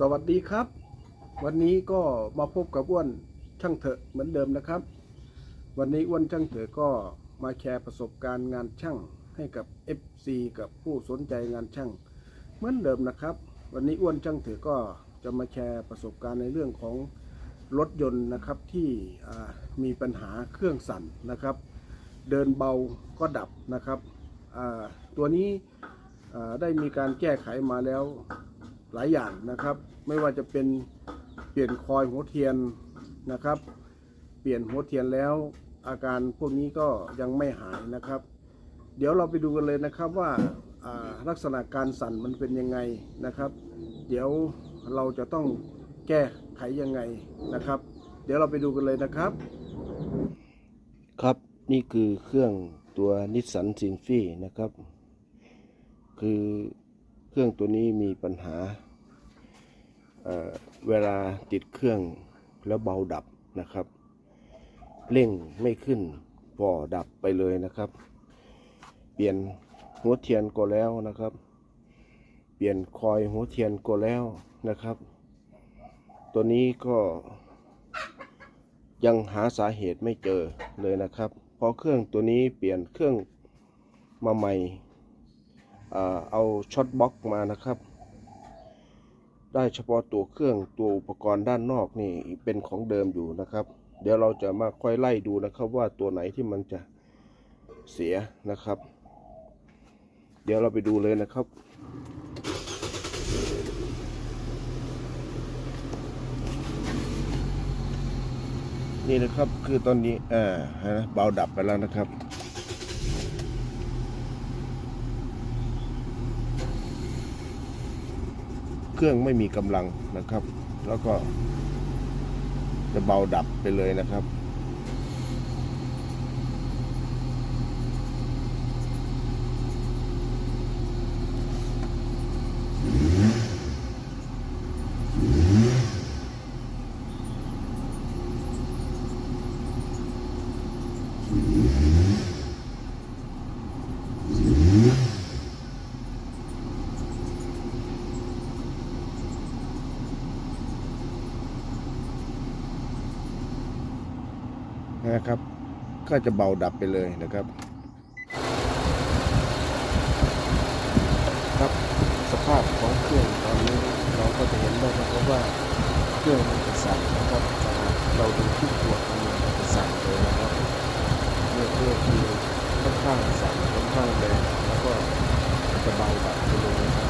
สวัสดีครับ วันนี้ก็มาพบกับอ้วนช่างเถอะเหมือนเดิมนะครับ วันนี้อ้วนช่างเถอะก็มาแชร์ประสบการณ์งานช่างให้กับ FC กับผู้สนใจงานช่างเหมือนเดิมนะครับ วันนี้อ้วนช่างเถอะก็จะมาแชร์ประสบการณ์ในเรื่องของรถยนต์นะครับที่มีปัญหาเครื่องสั่นนะครับ เดินเบาก็ดับนะครับตัวนี้ได้มีการแก้ไขมาแล้ว หลายอย่างนะครับ ไม่ว่าจะเป็นเปลี่ยนคอยหัวเทียนนะครับ เปลี่ยนหัวเทียนแล้วอาการพวกนี้ก็ยังไม่หายนะครับ เดี๋ยวเราไปดูกันเลยนะครับว่าลักษณะการสั่นมันเป็นยังไงนะครับ เดี๋ยวเราจะต้องแก้ไขยังไงนะครับ เดี๋ยวเราไปดูกันเลยนะครับ ครับนี่คือเครื่องตัวนิสสันซินฟี่นะครับ คือเครื่องตัวนี้มีปัญหา เวลาติดเครื่องแล้วเบาดับนะครับเร่งไม่ขึ้นพอดับไปเลยนะครับ เปลี่ยนหัวเทียนก็แล้วนะครับ เปลี่ยนคอยหัวเทียนก็แล้วนะครับ ตัวนี้ก็ยังหาสาเหตุไม่เจอเลยนะครับ เพราะเครื่องตัวนี้เปลี่ยนเครื่องมาใหม่ เอาช็อตบล็อกมานะครับ ได้เฉพาะตัวเครื่องตัวอุปกรณ์ด้านนอกนี่เป็นของเดิมอยู่นะครับ เดี๋ยวเราจะมาค่อยไล่ดูนะครับว่าตัวไหนที่มันจะเสียนะครับ เดี๋ยวเราไปดูเลยนะครับนี่นะครับคือตอนนี้อ่าฮะเบาดับไปแล้วนะครับ เครื่องไม่มีกำลังนะครับ แล้วก็จะเบาดับไปเลยนะครับ นะครับ ก็จะเบาดับไปเลยนะครับ ครับสภาพของเครื่องตอนนี้เราก็จะเห็นได้นะครับว่าเครื่องมันจะสั่นนะครับเราดูที่ตัวมันเนี่ยมันจะสั่นเลยนะครับเนี่ยเครื่องคือค่อนข้างสั่นค่อนข้างแรงแล้วก็จะเบาดับไปเลยนะครับ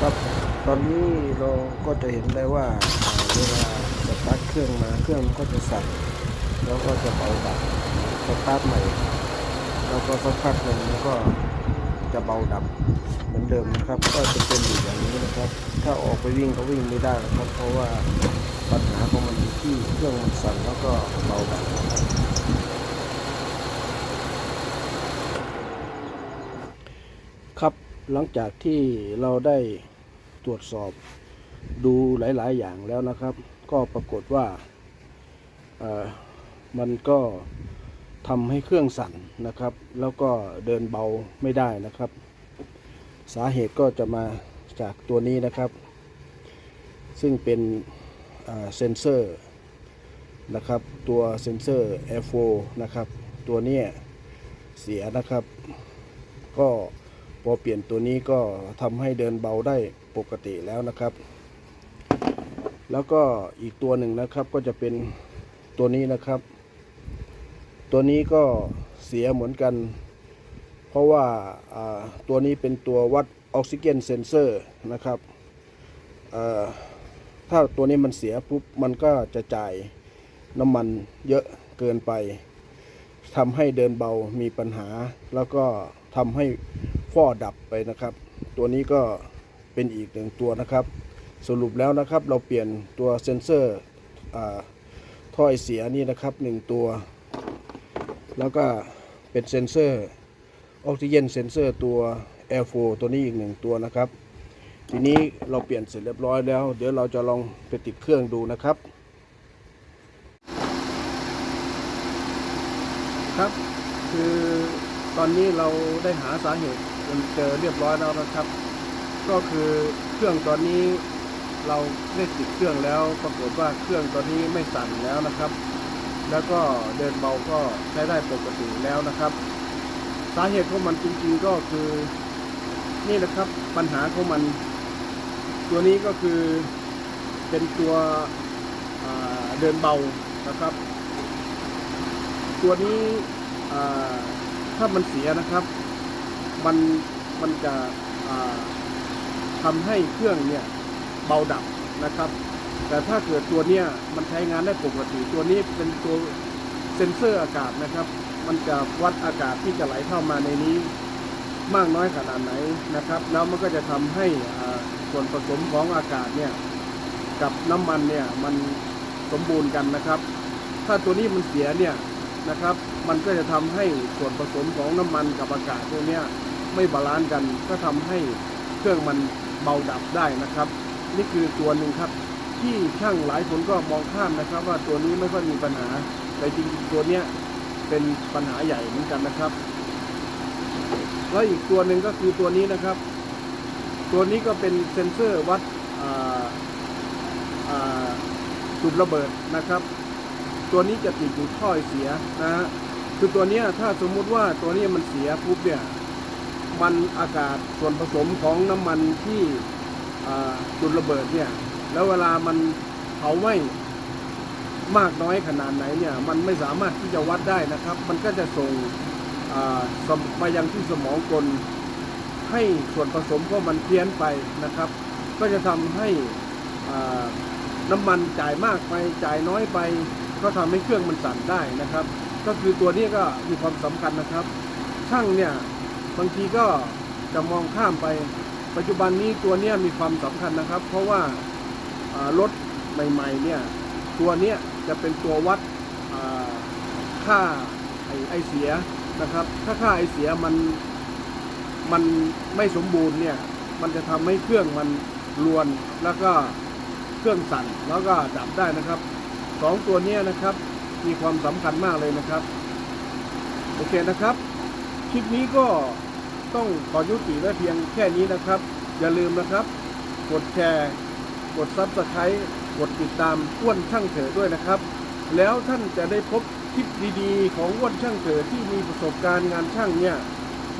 ครับ ตอนนี้เราก็จะเห็นได้ว่าเวลาสตาร์ทเครื่องมาเครื่องก็จะสั่นแล้วก็จะเบาดับสตาร์ทใหม่ แล้วก็สักพักหนึ่งแล้วก็จะเบาดับเหมือนเดิมนะครับ ก็จะเป็นอยู่อย่างนี้นะครับ ถ้าออกไปวิ่งก็วิ่งไม่ได้นะครับ เพราะว่าปัญหาของมันอยู่ที่เครื่องมันสั่นแล้วก็เบาดับครับหลังจากที่เราได้ ตรวจสอบดูหลาย ๆ อย่างแล้วนะครับ ก็ปรากฏว่ามันก็ทำให้เครื่องสั่นนะครับ แล้วก็เดินเบาไม่ได้นะครับ สาเหตุก็จะมาจากตัวนี้นะครับ ซึ่งเป็นเซนเซอร์นะครับ ตัวเซนเซอร์ F4 นะครับ ตัวนี้เสียนะครับ ก็ พอเปลี่ยนตัวนี้ก็ทำให้เดินเบาได้ปกติแล้วนะครับ แล้วก็อีกตัวหนึ่งนะครับก็จะเป็นตัวนี้นะครับ ตัวนี้ก็เสียเหมือนกัน เพราะว่าตัวนี้เป็นตัววัดออกซิเจนเซนเซอร์นะครับถ้าตัวนี้มันเสียปุ๊บมันก็จะจ่ายน้ำมันเยอะเกินไปทำให้เดินเบามีปัญหา แล้วก็ทำให้ ฟ้อดับไปนะครับ ตัวนี้ก็เป็นอีกหนึ่งตัวนะครับ สรุปแล้วนะครับเราเปลี่ยนตัวเซนเซอร์อาถ้อยเสียนี่นะครับหนึ่งตัว แล้วก็เป็นเซนเซอร์ออกซิเจนเซนเซอร์ตัว Air4 ตัวนี้อีกหนึ่งตัวนะครับ ทีนี้เราเปลี่ยนเสร็จเรียบร้อยแล้ว เดี๋ยวเราจะลองไปติดเครื่องดูนะครับ ครับคือตอนนี้เราได้หาสาเหตุันเจอเรียบร้อยแล้วนะครับ ก็คือเครื่องตอนนี้เราได้ติดเครื่องแล้ว ปรากฏว่าเครื่องตอนนี้ไม่สั่นแล้วนะครับ แล้วก็เดินเบาก็ใช้ได้ปกติแล้วนะครับ สาเหตุของมันจริง ๆก็คือ นี่นะครับปัญหาของมัน ตัวนี้ก็คือเป็นตัวเดินเบานะครับ ตัวนี้ถ้ามันเสียนะครับ มันมันจะอ่าทำให้เครื่องเนี่ยเบาดับนะครับ แต่ถ้าเกิดตัวเนี้ยมันใช้งานได้ปกติ ตัวนี้เป็นตัวเซ็นเซอร์อากาศนะครับ มันจะวัดอากาศที่จะไหลเข้ามาในนี้มากน้อยขนาดไหนนะครับ แล้วมันก็จะทำให้ส่วนผสมของอากาศเนี่ยกับน้ำมันเนี่ยมันสมบูรณ์กันนะครับ ถ้าตัวนี้มันเสียเนี่ยนะครับ มันก็จะทำให้ส่วนผสมของน้ำมันกับอากาศตัวเนี้ย ไม่บาลานซ์กัน ก็ทำให้เครื่องมันเบาดับได้นะครับ นี่คือตัวหนึ่งครับ ที่ช่างหลายคนก็มองข้ามนะครับ ว่าตัวนี้ไม่ค่อยมีปัญหาแต่จริงๆตัวเนี้ยเป็นปัญหาใหญ่เหมือนกันนะครับ แล้วอีกตัวหนึ่งก็คือตัวนี้นะครับ ตัวนี้ก็เป็นเซ็นเซอร์วัดอ่าอ่าจุดระเบิดนะครับ ตัวนี้จะติดอยู่ท่อเสียนะฮะคือตัวนี้ถ้าสมมุติว่าตัวนี้มันเสียปุ๊บเนี่ย มันอากาศส่วนผสมของน้ำมันที่จุดระเบิดเนี่ย แล้วเวลามันเผาไหม้มากน้อยขนาดไหนเนี่ย มันไม่สามารถที่จะวัดได้นะครับ มันก็จะส่งมายังที่สมองกลให้ส่วนผสมของมันเพี้ยนไปนะครับ ก็จะทำให้น้ำมันจ่ายมากไปจ่ายน้อยไป ก็ทำให้เครื่องมันสั่นได้นะครับ ก็คือตัวนี้ก็มีความสำคัญนะครับ ช่างเนี่ย บางทีก็จะมองข้ามไป ปัจจุบันนี้ตัวเนี้ยมีความสำคัญนะครับ เพราะว่ารถใหม่ๆเนี่ยตัวเนี้ยจะเป็นตัววัดค่าไอไอเสียนะครับ ถ้าค่าไอเสียมันมันไม่สมบูรณ์เนี่ยมันจะทำให้เครื่องมันรวนแล้วก็เครื่องสั่นแล้วก็ดับได้นะครับสองตัวนี้นะครับมีความสำคัญมากเลยนะครับ โอเคนะครับ คลิปนี้ก็ ต้องขอยุติไว้เพียงแค่นี้นะครับ อย่าลืมนะครับ กดแชร์ กดซับสไครต์กดติดตามอ้วนช่างเถอด้วยนะครับ แล้วท่านจะได้พบคลิปดีๆ ของอ้วนช่างเถอที่มีประสบการณ์งานช่างเนี่ย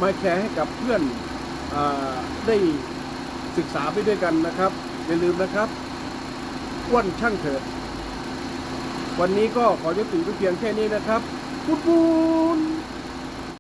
มาแชร์ให้กับเพื่อนอได้ศึกษาไปด้วยกันนะครับ อย่าลืมนะครับอ้วนช่างเถิด วันนี้ก็ขอยุติไว้เพียงแค่นี้นะครับ ปุ้นปุน